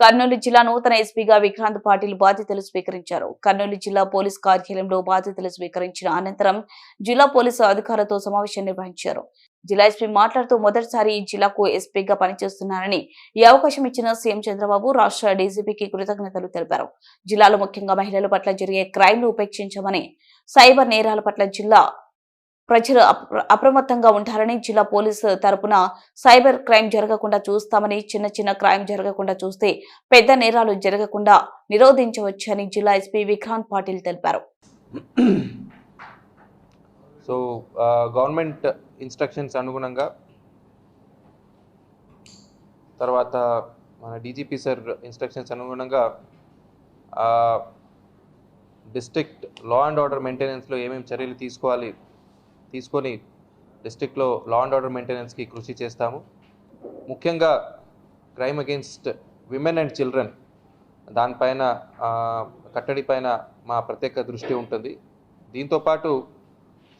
కర్నూలు జిల్లా నూతన ఎస్పీగా విక్రాంత్ పాటిల్ బాధ్యతలు స్వీకరించారు. కర్నూలు జిల్లా పోలీస్ కార్యాలయంలో బాధ్యతలు స్వీకరించిన అనంతరం జిల్లా పోలీసు అధికారులతో సమావేశం నిర్వహించారు. జిల్లా ఎస్పీ మాట్లాడుతూ మొదటిసారి ఈ జిల్లాకు ఎస్పీగా పనిచేస్తున్నారని ఈ అవకాశం ఇచ్చిన సీఎం చంద్రబాబు రాష్ట్ర డీజీపీకి కృతజ్ఞతలు తెలిపారు. జిల్లాలో ముఖ్యంగా మహిళల పట్ల జరిగే క్రైమ్లు ఉపేక్షించమని సైబర్ నేరాల పట్ల జిల్లా ప్రజలు అప్రమత్తంగా ఉంటారని జిల్లా పోలీసు తరపున సైబర్ క్రైమ్ జరగకుండా చూస్తామని చిన్న చిన్న క్రైమ్ జరగకుండా చూస్తే పెద్ద నేరాలు జరగకుండా నిరోధించవచ్చని జిల్లా ఎస్పీ విక్రాంత్ పాటిల్ తెలిపారు. సో గవర్నమెంట్ ఇన్స్ట్రక్షన్స్ అనుగుణంగా తర్వాత మన డీజీపీ సార్ ఇన్స్ట్రక్షన్స్ అనుగుణంగా డిస్ట్రిక్ట్ లా అండ్ ఆర్డర్ మెయింటెనెన్స్లో ఏమేమి చర్యలు తీసుకోవాలి తీసుకొని డిస్ట్రిక్ట్లో లా అండ్ ఆర్డర్ మెయింటెనెన్స్కి కృషి చేస్తాము. ముఖ్యంగా crime against women and children దానిపైన కట్టడి పైన మా ప్రత్యేక దృష్టి ఉంటుంది. దీంతోపాటు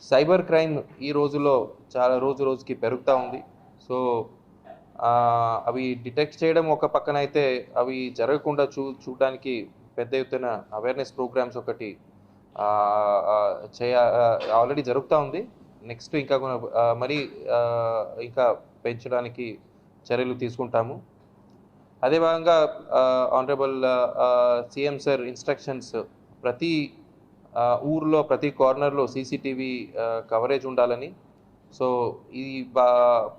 సైబర్ క్రైమ్ ఈ రోజుల్లో చాలా రోజు రోజుకి పెరుగుతూ ఉంది. సో అవి డిటెక్ట్ చేయడం ఒక పక్కన అయితే అవి జరగకుండా చూ చూడడానికి పెద్ద ఎత్తున అవేర్నెస్ ప్రోగ్రామ్స్ ఒకటి చేయ ఆల్రెడీ జరుగుతూ ఉంది. నెక్స్ట్ ఇంకా మరి మరీ ఇంకా పెంచడానికి చర్యలు తీసుకుంటాము. అదే భాగంగా ఆనరబుల్ సీఎం సార్ ఇన్స్ట్రక్షన్స్ ప్రతి ఊర్లో ప్రతి కార్నర్లో సీసీటీవీ కవరేజ్ ఉండాలని. సో ఈ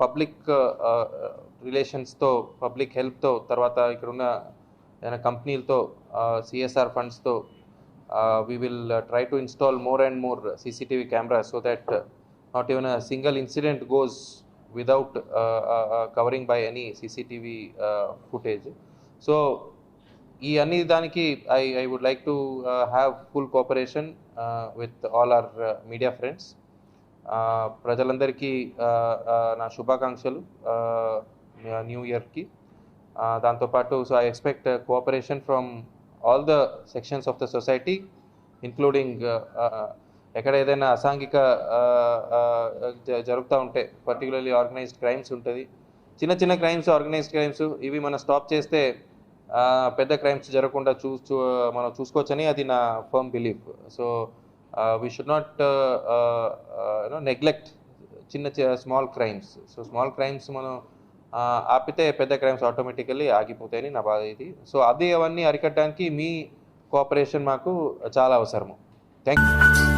పబ్లిక్ రిలేషన్స్తో పబ్లిక్ హెల్ప్తో తర్వాత ఇక్కడున్న ఏదైనా కంపెనీలతో CSR ఫండ్స్తో we will try to install more and more CCTV not even a single incident goes without covering by any CCTV footage so ఈ అన్ని దానికి I I would like to have full cooperation with all our media friends ప్రజలందరికీ నా శుభాకాంక్షలు new ఇయర్కి. దాంతోపాటు so I expect cooperation from all the sections of the society including ఎక్కడ ఏదైనా అసాంఘిక జ- జరుగుతూ ఉంటే పర్టికులర్లీ ఆర్గనైజ్డ్ క్రైమ్స్ ఉంటుంది. చిన్న చిన్న క్రైమ్స్ ఆర్గనైజ్డ్ క్రైమ్స్ ఇవి మనం స్టాప్ చేస్తే పెద్ద క్రైమ్స్ జరగకుండా చూ మనం చూసుకోవచ్చని అది నా firm belief so we should not you know neglect చిన్న small crimes so small crimes మనం ఆపితే పెద్ద క్రైమ్స్ ఆటోమేటికల్లీ ఆగిపోతాయని నా బాధ ఇది. సో అది అవన్నీ అరికట్టడానికి మీ కోఆపరేషన్ మాకు చాలా అవసరము. Thank you